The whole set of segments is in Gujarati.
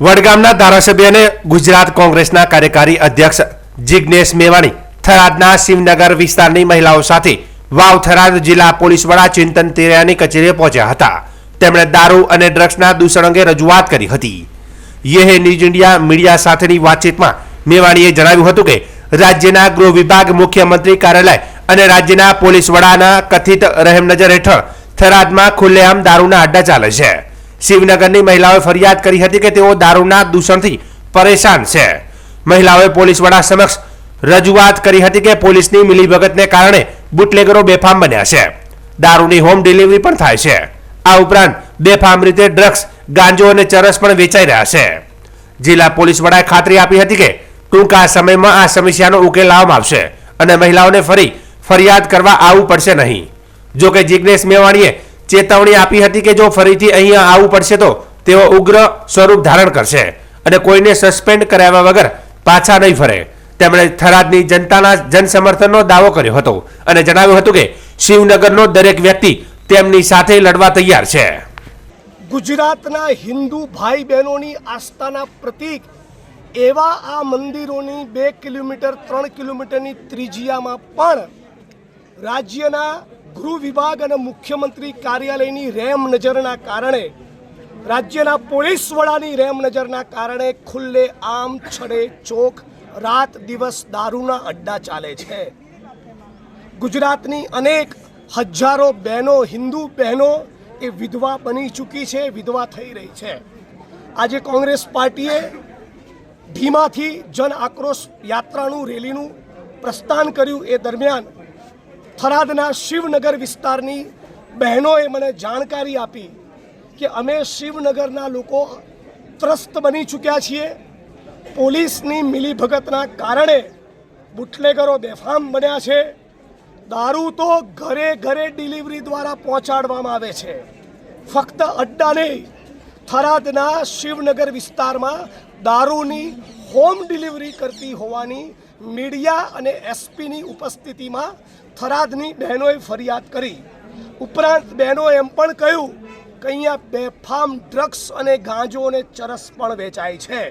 વડગામના ધારાસભ્ય અને ગુજરાત કોંગ્રેસના કાર્યકારી અધ્યક્ષ જિજ્ઞેશ મેવાણી થરાદના શિવનગર વિસ્તારની મહિલાઓ સાથે વાવ થરાદ જિલ્લા પોલીસ વડા ચિંતન તેરિયાની કચેરીએ પહોંચ્યા હતા. તેમણે દારૂ અને ડ્રગ્સના દૂષણ અંગે રજૂઆત કરી હતી. યહે ન્યૂઝ ઇન્ડિયા મીડિયા સાથેની વાતચીતમાં મેવાણીએ જણાવ્યું હતું કે, રાજ્યના ગૃહ વિભાગ મુખ્યમંત્રી કાર્યાલય અને રાજ્યના પોલીસ વડાના કથિત રહેમનજર હેઠળ થરાદમાં ખુલ્લેઆમ દારૂના અડ્ડા ચાલે છે. શિવનગરની મહિલાઓએ ફરિયાદ કરી હતી કે તેઓ દારૂના દૂષણથી પરેશાન છે. મહિલાઓએ પોલીસ વડા સમક્ષ રજૂઆત કરી હતી કે પોલીસની મિલીભગતને કારણે બુટલેગરો બેફામ બન્યા છે. દારૂની હોમ ડિલિવરી પણ થાય છે. આ ઉપરાંત બેફામ રીતે ડ્રગ્સ, ગાંજો અને ચરસ પણ વેચાઈ રહ્યા છે. જિલ્લા પોલીસ વડાએ ખાતરી આપી હતી કે ટૂંકા સમયમાં આ સમસ્યાનો ઉકેલ લાવવામાં આવશે અને મહિલાઓને ફરી ફરિયાદ કરવા આવવું પડશે નહીં. જોકે જિજ્ઞેશ મેવાણીએ ચેતવણી આપી હતી કે જો ફરીથી અહીંયા આવવું પડશે તો તેઓ ઉગ્ર સ્વરૂપ ધારણ કરશે અને કોઈને સસ્પેન્ડ કરાવ્યા વગર પાછા નહીં ફરે. તેમણે થરાદની જનતાના જનસમર્થનનો દાવો કર્યો હતો અને જણાવ્યું હતું કે શિવનગરનો દરેક વ્યક્તિ તેમની સાથે લડવા તૈયાર છે. ગુજરાતના હિન્દુ ભાઈ બહેનોની આસ્થાના પ્રતીક એવા આ મંદિરોની બે કિલોમીટર, ત્રણ કિલોમીટરની ત્રિજ્યામાં પણ રાજ્યના ગૃહ વિભાગ અને મુખ્યમંત્રી કાર્યાલયની રેમ નજરના કારણે, રાજ્યના પોલીસ વડાની રેમ નજરના કારણે ખુલ્લે આમ, છડે ચોક રાત દિવસ દારૂના અડ્ડા ચાલે છે. ગુજરાતની અનેક હજારો બહેનો, હિન્દુ બહેનો એ વિધવા બની ચૂકી છે, વિધવા થઈ રહી છે. આજે કોંગ્રેસ પાર્ટીએ ધીમાથી જન આક્રોશ યાત્રાનું રેલીનું પ્રસ્થાન કર્યું એ દરમિયાન થરાદના શિવનગર વિસ્તારની બહેનોએ મને જાણકારી આપી કે અમે શિવનગરના લોકો ત્રસ્ત બની ચૂક્યા છીએ. પોલીસની મિલીભગતના કારણે બુટલેગરો બેફામ બન્યા છે. દારૂ તો ઘરે ઘરે ડિલિવરી દ્વારા પહોંચાડવામાં આવે છે. ફક્ત અડ્ડા નહીં, થરાદના શિવનગર વિસ્તારમાં દારૂની હોમ ડિલિવરી કરતી હોવાની મીડિયા અને એસપીની ઉપસ્થિતિમાં થરાદની બહેનોએ ફરિયાદ કરી. ઉપરાંત બહેનોએ એમ પણ કહ્યું કે અહીંયા બેફામ ડ્રગ્સ અને ગાંજો અને ચરસ પણ વેચાય છે.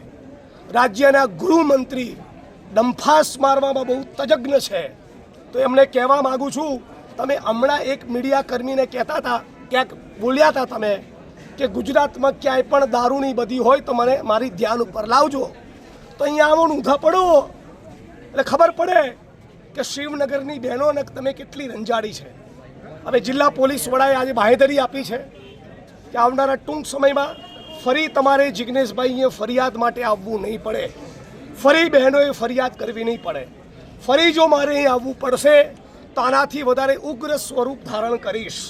રાજ્યના ગૃહમંત્રી ડંફાસ મારવામાં બહુ તજજ્ઞ છે. તો એમને કહેવા માગું છું, તમે હમણાં એક મીડિયા કર્મીને કહેતા હતા, ક્યાંક બોલ્યા હતા તમે, કે ગુજરાતમાં ક્યાંય પણ દારૂની બધી હોય તો મને મારી ધ્યાન ઉપર લાવજો. તો અહીંયા આવો ઊંધા પડો. એટલે ખબર પડે કે શિવનગરની બહેનોને તમે કેટલી રંજાડી છે. હવે જિલ્લા પોલીસ વડાએ આજે બાહેધરી આપી છે કે આવનારા ટૂંક સમયમાં ફરી તમારે જિજ્ઞેશભાઈએ ફરિયાદ માટે આવવું નહીં પડે. ફરી બહેનોએ ફરિયાદ કરવી નહીં પડે. ફરી જો મારે અહીં આવવું પડશે, તો આનાથી વધારે ઉગ્ર સ્વરૂપ ધારણ કરીશ.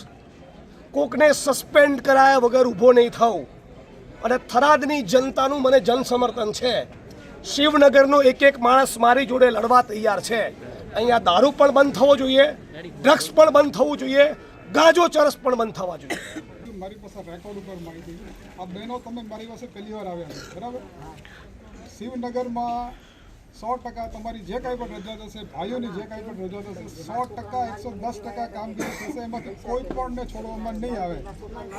કોકને સસ્પેન્ડ કરાયા વગર ઊભો નહીં થવું અને થરાદની જનતાનું મને જનસમર્થન છે. શિવનગરનો એક એક માણસ મારી જોડે લડવા તૈયાર છે. અહીંયા દારૂ પણ બંધ થવો જોઈએ, ડ્રગ્સ પણ બંધ થવું જોઈએ, ગાજો ચરસ પણ બંધ થવા જોઈએ. મારી પાસે રેકોર્ડ ઉપર માહિતી આ બહેનો તમે મારી પાસે પહેલી વાર આવ્યા બરાબર? શિવનગરમાં સો ટકા તમારી જે કાંઈ પણ રજૂઆત હશે ભાઈઓની જે કાંઈ પણ રજૂઆત હશે સો ટકા એકસો દસ ટકા કામગીરી થશે એમાંથી કોઈ પણને છોડવામાં નહીં આવે.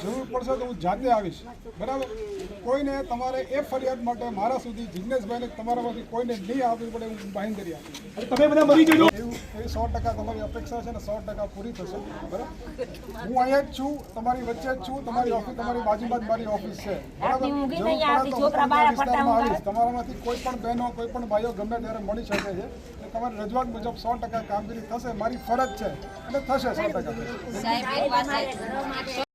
જરૂર પડશે તો હું જાતે આવીશ. બરાબર? કોઈને તમારે એ ફરિયાદ માટે મારા સુધી જિજ્ઞેશભાઈને તમારામાંથી કોઈને નહીં આપવી પડે હું બાંહેધરી આપીશ તમે બધા મરી જજો. એવું સો ટકા તમારી અપેક્ષા છે ને સો ટકા પૂરી થશે. બરાબર? હું અહીંયા જ છું તમારી વચ્ચે જ છું તમારી ઓફિસ તમારી બાજુમાં જ મારી ઓફિસ છે. બરાબર? તમારામાંથી કોઈ પણ બહેનો કોઈ પણ ભાઈઓ ગમે ત્યારે મળી શકે છે. તમારી રજૂઆત મુજબ સો ટકા કામગીરી થશે. મારી ફરજ છે. અને થશે સો